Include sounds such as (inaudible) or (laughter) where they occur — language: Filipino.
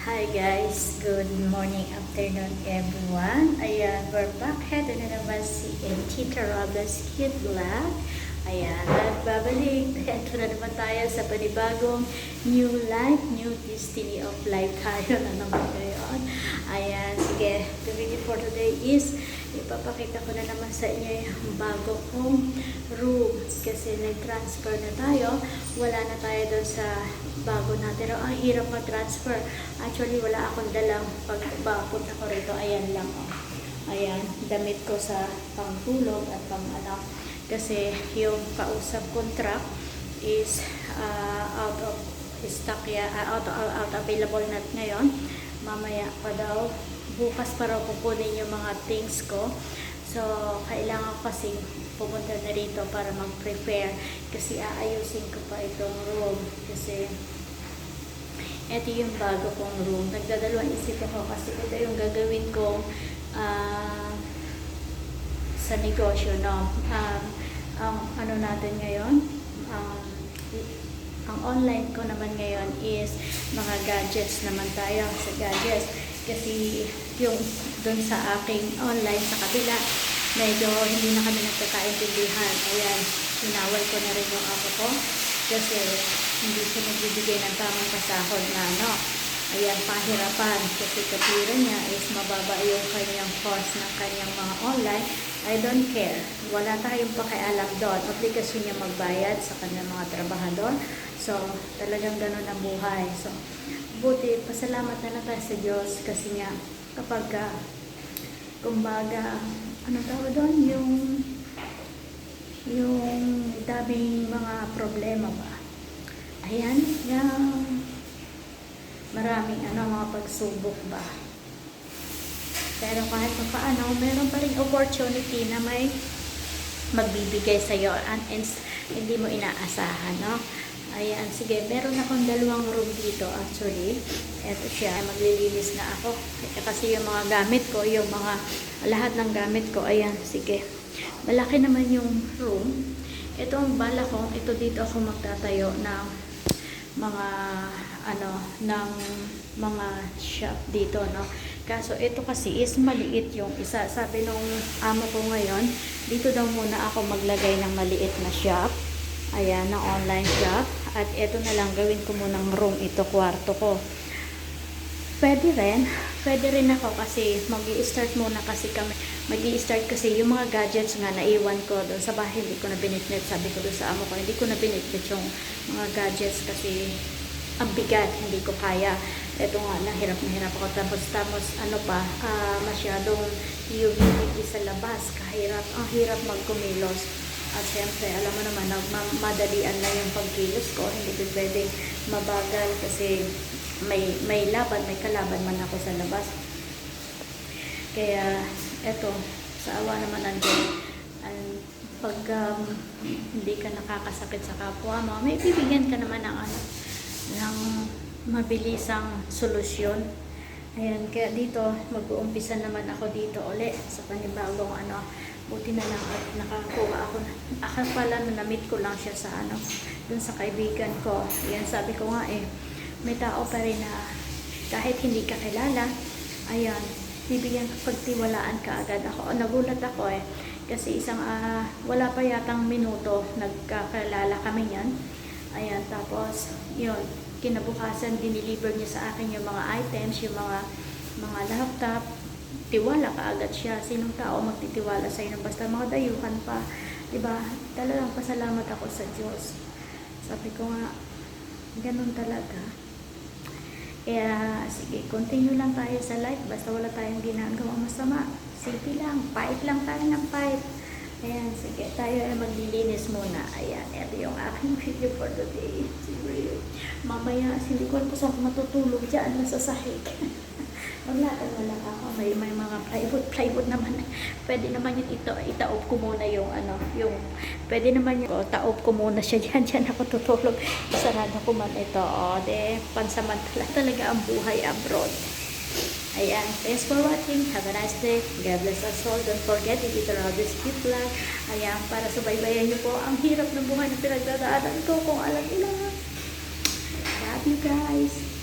Hi guys, good morning, afternoon everyone. Ayan, we're back. Heto na naman si Tita Robles Cute Vlog. Ayan, at babalik. (laughs) Heto na naman tayo sa panibagong new life, new destiny of life (laughs) tayo na naman ngayon. Ayan, sige, the video for today is ipapakita ko na naman sa inyo yung bago kong room kasi nag-transfer na tayo. Wala na tayo doon sa bago natin. Ang hirap mag-transfer. Actually, wala akong dalang pag papunta ko rito. Ayan lang. Oh. Ayan, damit ko sa pangtulog at pang ano. Kasi yung kausap contract is uh, out of stock ya, uh, out, out, out available na ngayon. Mamaya pa daw. Bukas pa raw kukunin yung mga things ko. So, kailangan kasi pumunta na rito para mag-prepare kasi aayusin ko pa itong room kasi ito yung bago kong room. Nagdadalawang isip ako kasi ito yung gagawin kong ah, sa negosyo, no? Um, ang ano natin ngayon, um, ang online ko naman ngayon is mga gadgets naman tayo sa gadgets. Kasi yung dun sa aking online sa kabila, medyo hindi na kami nagkakaintindihan. Ayan, sinawal ko na rin yung ako ko kasi hindi siya nagbibigay ng tamang pasahod na ano. Ayan, pahirapan kasi katira niya is mababa yung kanyang cost ng kanyang mga online. I don't care. Wala tayong pakialam doon. Obligasyon niya magbayad sa kanyang mga trabahador. So, talagang ganun ang buhay. So, buti, pasalamat na lang tayo sa Diyos kasi nga kapag ka, kumbaga, ano tawag doon? Yung yung daming mga problema ba. Ayan, yung maraming ano, mga pagsubok ba. Pero kahit pa paano, meron pa rin opportunity na may magbibigay sa iyo and, hindi mo inaasahan, no? Ayan, sige, meron akong dalawang room dito actually. Ito siya, maglilinis na ako. Kasi yung mga gamit ko, yung mga lahat ng gamit ko, ayan, sige. Malaki naman yung room. Ito ang bala ito dito ako magtatayo ng mga ano ng mga shop dito no? Kaso ito kasi is maliit yung isa. Sabi nung amo ko ngayon dito daw muna ako maglagay ng maliit na shop. Ayan na online shop. At ito na lang gawin ko munang room ito kwarto ko. Pwede rin. Pwede rin ako kasi mag start muna kasi kami. Mag start kasi yung mga gadgets nga naiwan ko doon sa bahay hindi ko na binitnit. Sabi ko doon sa amo ko hindi ko na binitnit yung mga gadgets kasi ang bigat hindi ko kaya. Ito nga nahirap na hirap ako. Tapos tapos ano pa ah, masyadong humidity sa labas. Kahirap ang hirap magkumilos. At syempre alam mo naman madalian na yung pagkilos ko. Hindi ko pwedeng mabagal kasi may may laban may kalaban man ako sa labas. Kaya eto sa awa naman ng Diyos ang pag um, hindi ka nakakasakit sa kapwa mo may bibigyan ka naman ng ano ng mabilisang solusyon. Ayan kaya dito mag-uumpisa naman ako dito uli sa panibagong ano. Buti na lang at nakakuha ako akal pala na namit ko lang siya sa ano dun sa kaibigan ko. Ayan sabi ko nga eh may tao pa rin na kahit hindi ka kilala ayan bibigyan pagtiwalaan ka agad. Ako nagulat ako eh kasi isang ah, wala pa yatang minuto nagkakilala kami yan ayan tapos yun kinabukasan dineliver niya sa akin yung mga items yung mga mga laptop tiwala ka agad siya sinong tao magtitiwala sa iyo basta mga dayuhan pa 'di ba talagang pasalamat ako sa Diyos sabi ko nga ganun talaga kaya, sige, continue lang tayo sa life. Basta wala tayong ginagawa masama. Simple lang. Fight lang tayo ng fight. Sige, tayo ay maglilinis muna. Ayan, ito yung aking video for today. Siguro Mamaya, hindi ko pa saan matutulog dyan, nasa sahig. (laughs) Maglakad na lang ako. May, may mga plywood, plywood naman. Pwede naman yung ito, itaob ko muna yung ano, yung, pwede naman yung, oh, taob ko muna siya dyan, (laughs) dyan ako tutulog. Sarado ko man ito, o, oh, de, pansamantala talaga ang buhay abroad. Ayan, thanks for watching. Have a nice day. God bless us all. Don't forget, if you love this keep vlog. Ayan, para subaybayan niyo po ang hirap ng buhay na pinagdadaanan ko kung alam nila. Love you guys.